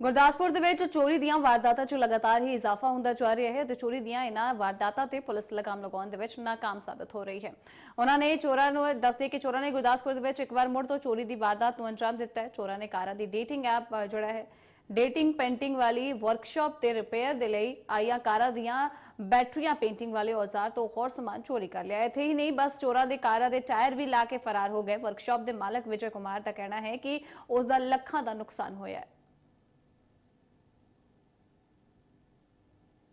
ਗੁਰਦਾਸਪੁਰ ਦੇ ਵਿੱਚ ਚੋਰੀ ਦੀਆਂ ਵਾਰਦਾਤਾਂ 'ਚ ਲਗਾਤਾਰ ਹੀ ਇਜ਼ਾਫਾ ਹੁੰਦਾ ਜਾ ਰਿਹਾ ਹੈ ਤੇ ਚੋਰੀ ਦੀਆਂ ਇਹਨਾਂ ਵਾਰਦਾਤਾਂ ਤੇ ਪੁਲਿਸ ਲਗਾਮ ਲਗਾਉਣ ਦੇ ਵਿੱਚ ਨਾਕਾਮ ਸਾਬਤ ਹੋ ਰਹੀ ਹੈ। ਉਹਨਾਂ ਨੇ ਚੋਰਾਂ ਨੂੰ ਦੱਸਦੇ ਕਿ ਚੋਰਾਂ ਨੇ ਗੁਰਦਾਸਪੁਰ ਦੇ ਵਿੱਚ ਇੱਕ ਵਾਰ ਮੁੜ ਤੋਂ ਚੋਰੀ ਦੀ ਵਾਰਦਾਤ ਨੂੰ ਅੰਜਾਮ ਦਿੱਤਾ ਹੈ। ਚੋਰਾਂ ਨੇ ਕਾਰਾਂ ਦੀ ਡੇਟਿੰਗ ਐਪ ਜਿਹੜਾ ਹੈ ਡੇਟਿੰਗ ਪੇਂਟਿੰਗ ਵਾਲੀ ਵਰਕਸ਼ਾਪ ਤੇ ਰਿਪੇਅਰ ਦੇ ਲਈ ਆਈਆਂ ਕਾਰਾਂ ਦੀਆਂ ਬੈਟਰੀਆਂ ਪੇਂਟਿੰਗ ਵਾਲੇ ਔਜ਼ਾਰ ਤੋਂ ਹੋਰ ਸਮਾਨ ਚੋਰੀ ਕਰ ਲਿਆ। ਇੱਥੇ ਹੀ ਨਹੀਂ, ਬਸ ਚੋਰਾਂ ਦੇ ਕਾਰਾਂ ਦੇ ਟਾਇਰ ਵੀ ਲਾ ਕੇ ਫਰਾਰ ਹੋ ਗਏ। ਵਰਕਸ਼ਾਪ ਦੇ ਮਾਲਕ ਵਿਜੇ ਕੁਮਾਰ ਦਾ ਕਹਿਣਾ ਹੈ ਕਿ ਉਸ ਦਾ ਲੱਖਾਂ ਦਾ ਨੁਕਸਾਨ ਹੋਇਆ ਹੈ।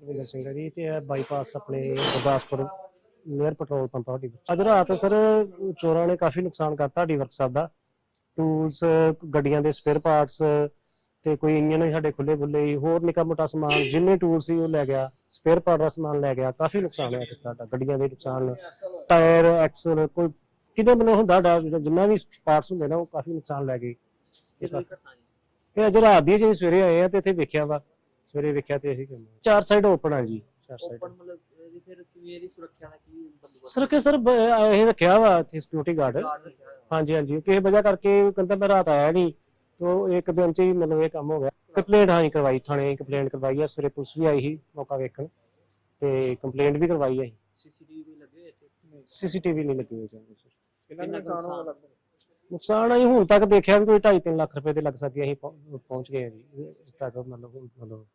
ਰਵਿੰਦਰ ਸਿੰਘ ਜੀ ਤੇ ਇਹ ਬਾਈਪਾਸ ਆਪਣੇ ਗੁਰਦਾਸਪੁਰ ਨੀਅਰ ਪੈਟਰੋਲ ਪੰਪ ਆ ਅੱਜ ਰਾਤ ਸਰ ਚੋਰਾਂ ਨੇ ਕਾਫੀ ਨੁਕਸਾਨ ਕਰਤਾ ਸਾਡੀ ਵਰਕਸ਼ਾਪ ਦਾ। ਟੂਲਸ ਗੱਡੀਆਂ ਦੇ ਸਪੇਅਰ ਪਾਰਟਸ ਤੇ ਕੋਈ ਇੰਜਨ ਸਾਡੇ ਖੁੱਲੇ ਖੁੱਲੇ ਹੋਰ ਨਿੱਕਾ ਮੋਟਾ ਸਮਾਨ ਜਿੰਨੇ ਟੂਲ ਸੀ ਉਹ ਲੈ ਗਿਆ ਸਪੇਅਰ ਪਾਰਟ ਦਾ ਸਮਾਨ ਲੈ ਗਿਆ ਕਾਫੀ ਨੁਕਸਾਨ ਹੋਇਆ ਸਾਡਾ ਗੱਡੀਆਂ ਦੇ ਨੁਕਸਾਨ ਟਾਇਰ ਐਕਸਲ ਕੋਈ ਕਿਤੇ ਮੈਨੂੰ ਹੁੰਦਾ ਡਾ- ਜਿੰਨਾ ਵੀ ਪਾਰਟਸ ਹੁੰਦੇ ਨਾ ਉਹ ਕਾਫੀ ਨੁਕਸਾਨ ਲੈ ਗਏ। ਇਹ ਅੱਜ ਰਾਤ ਦੀ ਸਵੇਰੇ ਆਏ ਆ ਤੇ ਇੱਥੇ ਵੇਖਿਆ ਵਾ ਸਵੇਰੇ ਵੇਖਿਆ ਤੇ ਇਹੀ ਕੰਮ ਚਾਰ ਸਾਈਡ ਓਪਨ ਆ ਜੀ। ਚਾਰ ਸਾਈਡ ਓਪਨ ਮਤਲਬ ਇਹਦੀ ਫਿਰ ਕਿਵੇਂ ਇਹਦੀ ਸੁਰੱਖਿਆ ਦਾ ਕੀ ਬੰਦੋਬਸਤ ਸਰ ਕਿ ਸਰ ਬ- ਇਹ ਰੱਖਿਆ ਵਾ ਇੱਥੇ ਸਿਕਿਉਰਿਟੀ ਗਾਰਡ ਗਾਰਡ ਰੱਖਿਆ ਹੋਇਆ? ਹਾਂਜੀ ਹਾਂਜੀ। ਕਿਸੇ ਵਜ੍ਹਾ ਕਰਕੇ ਉਹ ਕਹਿੰਦਾ ਮੈਂ ਰਾਤ ਆਇਆ ਨਹੀਂ ਤੋ ਇੱਕ ਦਿਨ ਚ ਹੀ ਮਤਲਬ ਇਹ ਕੰਮ ਹੋ ਗਿਆ। ਕੰਪਲੇਂਟ ਹਾਂ ਕਰਵਾਈ ਥਾਣੇ ਕੰਪਲੇਂਟ ਕਰਵਾਈ ਆ ਸਵੇਰੇ ਪੁਲਿਸ ਵੀ ਆਈ ਸੀ ਮੌਕਾ ਵੇਖਣ ਤੇ ਕੰਪਲੇਂਟ ਵੀ ਕਰਵਾਈ ਆ ਸੀਸੀਟੀਵੀ ਲੱਗੇ ਹੋਏ ਇੱਥੇ? ਸੀਸੀਟੀਵੀ ਨਹੀਂ ਲੱਗੀ ਹੋਈ ਜਾਂਦੀ ਸਰ। ਕਿੰਨਾ ਨੁਕਸਾਨ ਹੋਇਆ ਨੁਕਸਾਨ ਅਸੀਂ ਹੁਣ ਤੱਕ ਦੇਖਿਆ ਵੀ ਕੋਈ 2.5 ਲੱਖ ਰੁਪਏ ਦੇ ਲੱਗ ਸਕਦੀ ਅਸੀਂ ਪਹੁੰ- ਪਹੁੰਚ ਗਏ ਆ ਜੀ। ਇਸ ਤੱਕ ਮਤਲਬ ਮਤਲਬ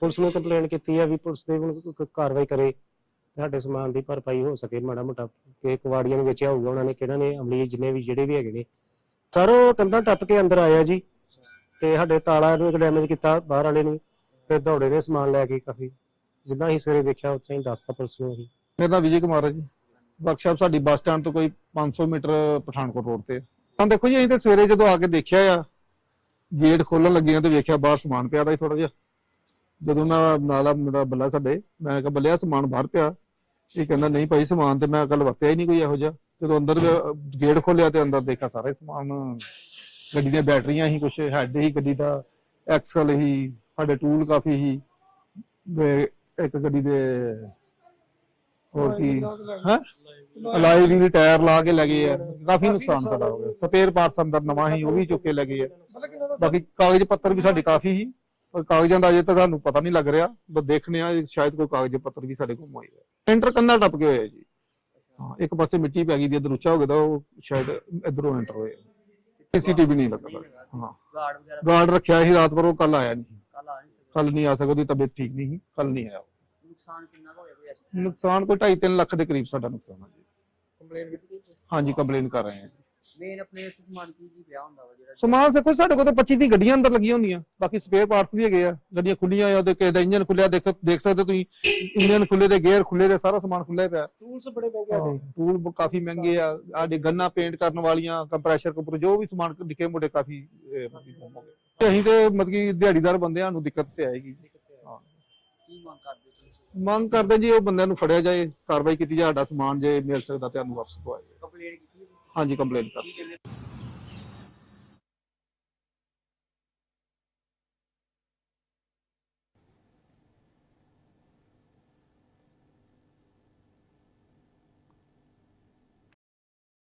ਪੁਲਿਸ ਨੂੰ ਕੰਪਲੇਂਟ ਕੀਤੀ ਆ ਵੀ ਪੁਲਿਸ ਦੇ ਹੁਣ ਕੋਈ- ਕਾਰਵਾਈ ਕਰੇ ਸਾਡੇ ਸਮਾਨ ਦੀ ਭਰਪਾਈ ਹੋ ਸਕੇ, ਮਾੜਾ ਮੋਟਾ ਕਿ ਕਵਾੜੀਆਂ ਨੂੰ ਵੇਚਿਆ ਹੋਊਗਾ, ਉਹਨਾਂ ਨੇ ਕਿਹਨਾਂ ਨੇ ਅਮਲੀ ਜਿੰਨੇ ਵੀ ਜਿਹੜੇ ਵੀ ਹੈਗੇ ਨੇ। ਸਰ, ਉਹ ਕੰਧਾਂ ਟੱਪ ਕੇ ਅੰਦਰ ਆਇਆ ਜੀ ਤੇ ਸਾਡੇ ਤਾਲਾ ਨੂੰ ਡੈਮੇਜ ਕੀਤਾ ਬਾਹਰ ਵਾਲੇ ਨੂੰ, ਫਿਰ ਦੌੜੇ ਨੇ ਸਮਾਨ ਲੈ ਕੇ ਕਾਫੀ। ਜਿੱਦਾਂ ਅਸੀਂ ਸਵੇਰੇ ਵੇਖਿਆ, ਉੱਥੇ ਹੀ ਦੱਸਤਾ ਪੁਲਿਸ ਨੂੰ ਅਸੀਂ। ਮੇਰਾ ਨਾਮ ਵਿਜੇ ਕੁਮਾਰ ਹੈ ਜੀ। ਵਰਕਸ਼ਾਪ ਸਾਡੀ ਬੱਸ ਸਟੈਂਡ ਤੋਂ ਕੋਈ 500 ਮੀਟਰ ਪਠਾਨਕੋਟ ਰੋਡ ਤੇ ਤਾਂ ਦੇਖੋ ਜੀ, ਅਸੀਂ ਤੇ ਸਵੇਰੇ ਜਦੋਂ ਆ ਕੇ ਦੇਖਿਆ ਆ ਗੇਟ ਖੋਲਣ ਲੱਗਿਆ ਤੇ ਵੇਖਿਆ ਬਾਹਰ ਸਮਾਨ ਪਿਆ ਦਾ ਸੀ ਥੋੜਾ ਜਿਹਾ। ਜਦੋਂ ਮੈਂ ਨਾਲਾ ਮੇਰਾ ਬੱਲਾ ਸਾਡੇ, ਮੈਂ ਕਿਹਾ, ਬੱਲਿਆ, ਸਮਾਨ ਬਾਹਰ ਪਿਆ। ਇਹ ਕਹਿੰਦਾ, ਨਹੀਂ ਭਾਈ, ਸਮਾਨ ਤੇ ਮੈਂ ਕੱਲ ਵਰਤਿਆ ਹੀ ਨਹੀਂ ਕੋਈ ਇਹੋ ਜਿਹਾ। ਜਦੋਂ ਅੰਦਰ ਗੇਟ ਖੋਲਿਆ ਤੇ ਅੰਦਰ ਦੇਖਿਆ ਸਾਰਾ ਸਮਾਨ। ਗੱਡੀ ਦੀਆਂ ਬੈਟਰੀਆਂ ਹੀ ਕੁਛ, ਹੈਡ ਹੀ ਗੱਡੀ ਦਾ ਐਕਸਲ ਹੀ, ਸਾਡੇ ਟੂਲ ਕਾਫੀ ਹੀ। ਇੱਕ ਗੱਡੀ ਦੇ, ਹੋਰ ਕੀ, ਹਾਂ? ਅਲਾਈ ਵੀ ਟਾਇਰ ਲਾ ਕੇ ਲੱਗੇ ਆ। ਕਾਫੀ ਨੁਕਸਾਨ ਸਾਡਾ ਹੋ ਗਿਆ। ਸਪੇਅਰ ਪਾਰਟਸ ਅੰਦਰ ਨਵਾਂ ਹੀ, ਉਹ ਵੀ ਚੁੱਕ ਕੇ ਲੱਗੇ ਆ। ਬਾਕੀ ਕਾਗਜ਼ ਪੱਤਰ ਵੀ ਸਾਡੇ ਕਾਫੀ ਹੀ। ਪਰ ਕਾਗਜ਼ਾਂ ਦਾ ਅਜੇ ਤਾਂ ਸਾਨੂੰ ਪਤਾ ਨਹੀਂ ਲੱਗ ਰਿਹਾ। ਬਸ ਦੇਖਣੇ ਆ ਸ਼ਾਇਦ ਕੋਈ ਕਾਗਜ਼ ਪੱਤਰ ਵੀ ਸਾਡੇ ਕੋਲ ਹੋਏ ਆ ਐਂਟਰ ਕੰਧਾ ਟੱਪ ਕੇ ਹੋਇਆ ਜੀ। ਹਾਂ ਇੱਕ ਪਾਸੇ ਮਿੱਟੀ ਪੈ ਗਈ ਦੀ ਇਧਰ ਉੱਚਾ ਹੋ ਗਿਆ ਤਾਂ ਉਹ ਸ਼ਾਇਦ ਇਧਰੋਂ ਐਂਟਰ ਹੋਇਆ ਸੀਸੀਟੀਵੀ ਨਹੀਂ ਲੱਗਾ ਹਾਂ। ਗਾਰਡ ਵਗੈਰਾ ਗਾਰਡ ਰੱਖਿਆ ਸੀ ਰਾਤ ਪਰ ਉਹ ਕੱਲ ਆਇਆ ਨਹੀਂ। ਕੱਲ ਆ ਨਹੀਂ। ਸਕਦੇ ਕੱਲ ਨਹੀਂ ਆ ਸਕਦਾ ਉਹਦੀ ਤਬੀਅਤ ਠੀਕ ਨਹੀਂ ਸੀ। ਕੱਲ ਨਹੀਂ ਆਇਆ। ਨੁਕਸਾਨ ਕਿੰਨਾ ਹੋਇਆ ਕੋਈ ਨੁਕਸਾਨ ਕੋਈ 2.5 ਲੱਖ ਦੇ ਕਰੀਬ ਸਾਡਾ ਨੁਕਸਾਨ ਹੈ ਜੀ। ਕੰਪਲੇਂਟ ਕੀਤੀ ਹਾਂਜੀ ਕੰਪਲੇਨ ਕਰ ਰਹੇ ਹਾਂ ਮੇਨ ਆਪਣੇ ਇੱਥੇ ਸਮਾਨ ਕੀ ਕੀ ਪਿਆ ਹੁੰਦਾ ਵਾ ਜਿਹੜਾ ਸਮਾਨ ਦੇਖੋ ਸਾਡੇ ਕੋਲ ਤਾਂ 25 ਦੀ ਗੱਡੀਆਂ ਅੰਦਰ ਲੱਗੀਆਂ ਹੁੰਦੀਆਂ। ਬਾਕੀ ਸਪੇਅਰ ਪਾਰਟਸ ਵੀ ਹੈਗੇ ਆ। ਗੱਡੀਆਂ ਖੁੱਲੀਆਂ ਆ ਉਹਦੇ ਕਿਹਦਾ ਇੰਜਨ ਖੁੱਲਿਆ ਦੇਖ ਦੇਖ ਸਕਦੇ ਹੋ ਤੁਸੀਂ। ਇੰਜਨ ਖੁੱਲੇ ਦੇ ਗੇਅਰ ਖੁੱਲੇ ਦੇ ਸਾਰਾ ਸਮਾਨ ਖੁੱਲਿਆ ਪਿਆ। ਟੂਲਸ ਬੜੇ ਮਹਿੰਗੇ ਟੂਲ ਬ- ਕਾਫੀ ਮਹਿੰਗੇ ਆ। ਆਡੇ ਗੰਨਾ ਪੇਂਟ ਕਰਨ ਵਾਲੀਆਂ ਕੰਪਰੈਸ਼ਰ ਕੰਪਰ ਜੋ ਵੀ ਸਮਾਨ ਨਿੱਕੇ ਮੋਟੇ ਕਾਫੀ ਤੇ ਅਸੀਂ ਤੇ ਮਤਲਬ ਕਿ ਦਿਹਾੜੀਦਾਰ ਬੰਦਿਆਂ ਨੂੰ ਦਿੱਕਤ ਤੇ ਆਏਗੀ। ਹਾਂ। ਕੀ ਮੰਗ ਕਰਦੇ ਤੁਸੀਂ? ਮੰਗ ਕਰਦੇ ਜੀ ਉਹ ਬੰਦਿਆਂ ਨੂੰ ਫੜਿਆ ਜਾਏ ਕਾਰਵਾਈ ਕੀਤੀ ਜਾਏ ਸਾਡਾ ਸਮਾਨ ਜੇ ਮਿਲ ਸਕਦਾ ਤੇ ਸਾਨੂੰ ਵਾਪਸ ਦਵਾਇਆ ਜਾਏ। ਹਾਂਜੀ ਕੰਪਲੇਂਟ ਕਰ